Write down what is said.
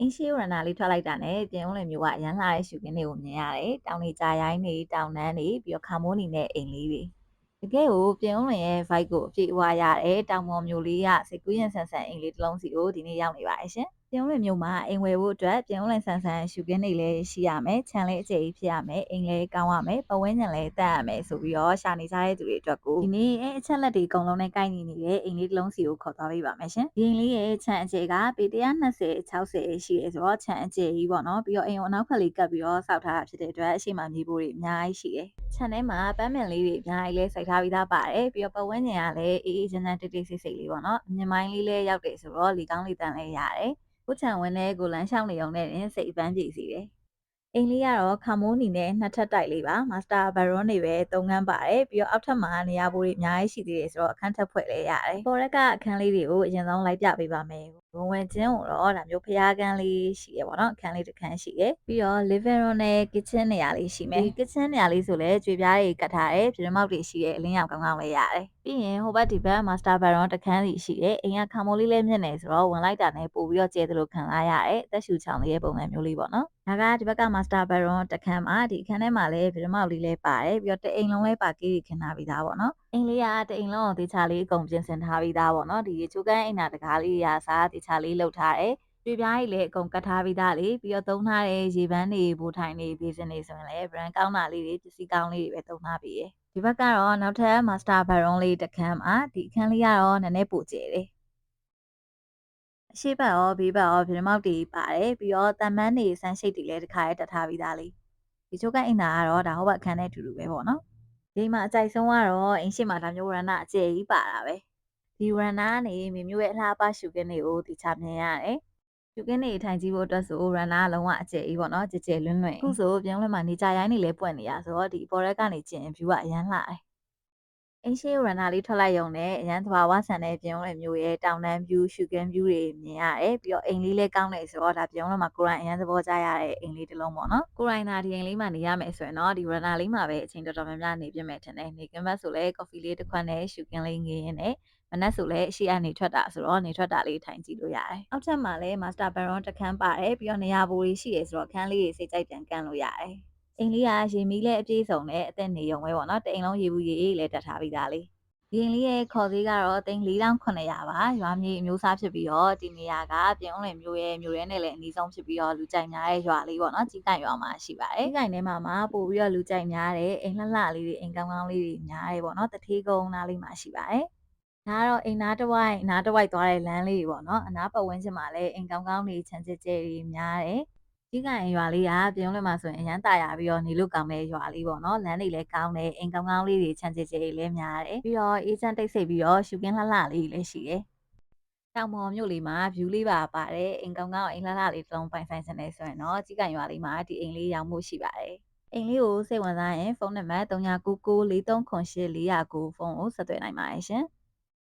အင်းရှိရနာလေးထွက်လိုက်တာနဲ့ပြင်ဦးလွင်မျိုးကအရန်လာတဲ့ရှူကင်းတွေကိုမြင်ရတယ်။တောင်တွေကြာရိုင်းတွေတောင်တန်းတွေပြီးတော့ခါမိုးနီနဲ့အိမ်လေးတွေတကယ်ကိုပြင်ဦးလွင်ရဲ့ vibe ကိုအပြည့်အဝရတယ်။တောင်ပေါ်မျိုးလေးကစိတ်ကူးရင်ဆန်ဆန်အိမ်လေးတစ်လုံးစီကိုဒီနေ့ရောက်နေပါတယ်ရှင်။ ပြင်ဦးလွင်မျိုးမှာအိမ်ဝယ်ဖို့အတွက်ပြင်ဦးလွင်ဆန်ဆန်ရှူကင်းတွေလည်းရှိရမယ်။ခြံလေးအခြေကြီးဖြစ်ရမယ်။အိမ်လေးကောင်းရမယ်။ပဝန်းကျင်လည်းတက်ရမယ်ဆိုပြီးတော့ရှာနေကြတဲ့သူတွေအတွက်ကိုဒီနေ့အဲအချက်လက်တွေအကုန်လုံးနဲ့ကိုက်ညီနေတဲ့အိမ်လေးတစ်လုံးစီကိုခေါ်သွားပေးပါမယ်ရှင်။ဒီအိမ်လေးရဲ့ခြံအခြေကပေ120 60ရှိရဲဆိုတော့ခြံအခြေကြီးပေါ့နော်။ပြီးတော့အိမ်ကိုအနောက်ဖက်လေးကပ်ပြီးတော့စောက်ထားတာဖြစ်တဲ့အတွက်အရှိမမြေပိုးတွေအများကြီးရှိတယ်။ခြံထဲမှာပန်းမင်လေးတွေအများကြီးလဲစိုက်ထားပြီးသားပါတယ်။ပြီးတော့ပဝန်းကျင်ကလည်းအေးအေးချမ်းချမ်းတိတ်တိတ်ဆိတ်ဆိတ်လေးပေါ့နော်။အမြင်မိုင်းလေးလည်းရောက်တယ်ဆိုတော့လေကောင်းလေတန်လည်းရတယ်။ကိုချံဝင်းနဲ့ကိုလန်းရှောင်းနေုံနဲ့တင်စိတ်အပန်းပြေစီတယ်။ အိမ်လေးကတော့ခါမိုးနီနဲ့နှစ်ထပ်တိုက်လေးပါမာစတာဘရွန်တွေပဲသုံးခန်းပါတယ်ပြီးတော့အောက်ထပ်မှာနေရာပိုးတွေအများကြီးရှိသေးတယ်ဆိုတော့အခန်းထပ်ဖွဲ့လဲရတယ်ပေါ်ရက်ကအခန်းလေးတွေကိုအရင်ဆုံးလိုက်ပြပေးပါမယ်ဝင်ဝင်ချင်းကိုတော့ဒါမျိုးဖျားကန်းလေးရှိရပေါ့နော်အခန်းလေးတစ်ခန်းရှိရပြီးတော့ living room နဲ့ kitchen နေရာလေးရှိမယ်ဒီ kitchen နေရာလေးဆိုလဲကြွေပြားတွေကတ်ထားတယ်ပြင်းမောက်တွေရှိတယ်အလင်းရောင်ကောင်းကောင်းလေးရတယ်ပြီးရင်ဟိုဘက်ဒီဘက် master bedroom တစ်ခန်းစီရှိတယ်အိမ်ကခါမိုးလေးလေးမြင့်နေဆိုတော့ဝင်လိုက်တာနဲ့ပို့ပြီးတော့ကျဲသလိုခံလာရတယ်အသက်ရှူချောင်းလေးရဲ့ပုံစံမျိုးလေးပေါ့နော်ဒါကဒီဘက်က master bedroom တစ်ခန်းမှာဒီအခန်းထဲမှာလည်းပြင်းမောက်လေးလေးပါတယ်ပြီးတော့တအိမ်လုံးလေးပါကေးကြီးခင်းထားပြီးသားပေါ့နော်အိမ်လေးကတအိမ်လုံးကိုတေချာလေးအကုန်ပြင်ဆင်ထားပြီးသားပေါ့နော်ဒီရေချိုးကန်းအိမ်နာတကားလေးရာစားတေချာလေးလှုပ်ထားတယ်ကြွေပြားကြီးလည်းအကုန်ကတ်ထားပြီးသားလေပြီးတော့သုံးထားတဲ့ရေပန်းတွေဘိုးထိုင်တွေဘေးစင်တွေဆိုရင်လည်း brand ကောင်းတာလေးတွေပစ္စည်းကောင်းလေးတွေပဲသုံးထားပြီးရယ်ဒီဘက်ကတော့နောက်ထပ် master bedroom လေးတစ်ခန်းမှာဒီအခန်းလေးကတော့နည်းနည်းပိုကျယ်တယ် အရှိဘက်ရောဘေးဘက်ရောပြမောက်တွေပါတယ်ပြီးတော့တန်မန်းတွေဆန်းရှိတ်တွေလည်းတစ်ခါရဲတက်ထားပြီးသားလေဒီချိုးကအိမ်သာကတော့ဒါဟိုဘက်အခန်းနဲ့အတူတူပဲပေါ့နော်ဒီမှာအကြိုက်ဆုံးကတော့အင်းရှိမှာဒါမျိုးရန်နာအကျယ်ကြီးပါတာပဲဒီရန်နာကနေမြေမျိုးရဲ့အလားအပါရှုခင်းတွေကိုတီချမြင်ရတယ်ရှုခင်းတွေထိုင်ကြည့်ဖို့အတွက်ဆိုရန်နာကလုံးဝအကျယ်ကြီးပေါ့နော်ကြဲကြဲလွန်းလွန်းအခုဆိုပြောင်းလဲမှာနေကြရိုင်းနေလဲပွင့်နေရဆိုတော့ဒီပေါ်ရက်ကနေကျင် view ကအရန်လှတယ် အင်းရှိရန်နာလေးထွက်လိုက်ရုံနဲ့အရန်သဘာဝဆန်တဲ့ပြုံးတဲ့မျိုးရဲ့တောင်တန်း view ရှုခင်း view တွေမြင်ရတယ်ပြီးတော့အိမ်လေးလည်းကောင်းတယ်ဆိုတော့ဒါပြုံးလို့မှာကိုရိုင်းအရန်သဘောကျရတဲ့အိမ်လေးတစ်လုံးပေါ့နော်ကိုရိုင်းသာဒီအိမ်လေးမှာနေရမယ်ဆိုရင်တော့ဒီရန်နာလေးမှာပဲအချိန်တော်တော်များများနေပြမယ်ထင်တယ်နေကင်းဘက်ဆိုလဲ coffee လေးတစ်ခွက်နဲ့ရှုခင်းလေးငင်းရင်းနဲ့မနက်ဆိုလဲအရှိအနေထွက်တာဆိုတော့နေထွက်တာလေးထိုင်ကြည့်လို့ရတယ်။အောက်ထပ်မှာလည်း master bedroom တစ်ခန်းပါတယ်ပြီးတော့နေရာပိုလေးရှိတယ်ဆိုတော့ခန်းလေးတွေစိတ်ကြိုက်ပြန်ကန့်လို့ရတယ်။ အိမ်လေးကရေမီးလည်းအပြည့်စုံနဲ့အသက်နေရုံပဲပေါ့နော်။တအိမ်လုံးရေဘူးရေအေးလည်းတက်ထားပြီးသားလေး။ဒီအိမ်လေးရဲ့ခေါ်သေးကတော့သိန်း4900ပါရွာမြေအမျိုးသားဖြစ်ပြီးတော့ဒီနေရာကပြင်ဦးလွင်မြို့ရဲ့မြို့ရဲနဲ့လည်းအနီးဆုံးဖြစ်ပြီးတော့လူကြိုက်များတဲ့ရွာလေးပေါ့နော်ကြီးကန်ရွာမှာရှိပါတယ်ကြီးကန်ထဲမှာမှာပို့ပြီးတော့လူကြိုက်များတဲ့အိမ်လှလှလေးတွေအိမ်ကောင်းကောင်းလေးတွေများတယ်ပေါ့နော်တထေးကုန်းနားလေးမှာရှိပါတယ်ဒါကတော့အိမ်နားတစ်ဝိုက်နားတစ်ဝိုက်သွားတဲ့လမ်းလေးတွေပေါ့နော်အနားပတ်ဝန်းကျင်မှာလည်းအိမ်ကောင်းကောင်းတွေခြံကျကျတွေများတယ် ကြီးကန်ရွာလေးကပြုံးလွင်မှာဆိုရင်အရန်တာယာပြီးတော့နေလို့ကောင်းတဲ့ရွာလေးပေါ့နော်လမ်းတွေလည်းကောင်းတယ်အိမ်ကောင်းကောင်းလေးတွေခြံကျကျတွေလည်းများတယ်ပြီးတော့အေးချမ်းတိတ်ဆိတ်ပြီးတော့ရှူကင်းလှလှလေးလည်းရှိတယ်တောင်ပေါ်မြို့လေးမှာ view လေးပါပါတယ်အိမ်ကောင်းကောင်းအိမ်လှလှလေးတုံးပိုင်ဆိုင်စနေဆိုရင်တော့ကြီးကန်ရွာလေးမှာဒီအိမ်လေးရောင်းမှုရှိပါတယ်အိမ်လေးကိုစိတ်ဝင်စားရင်ဖုန်းနံပါတ်39994398 409ဖုန်းကိုဆက်သွယ်နိုင်ပါတယ်ရှင်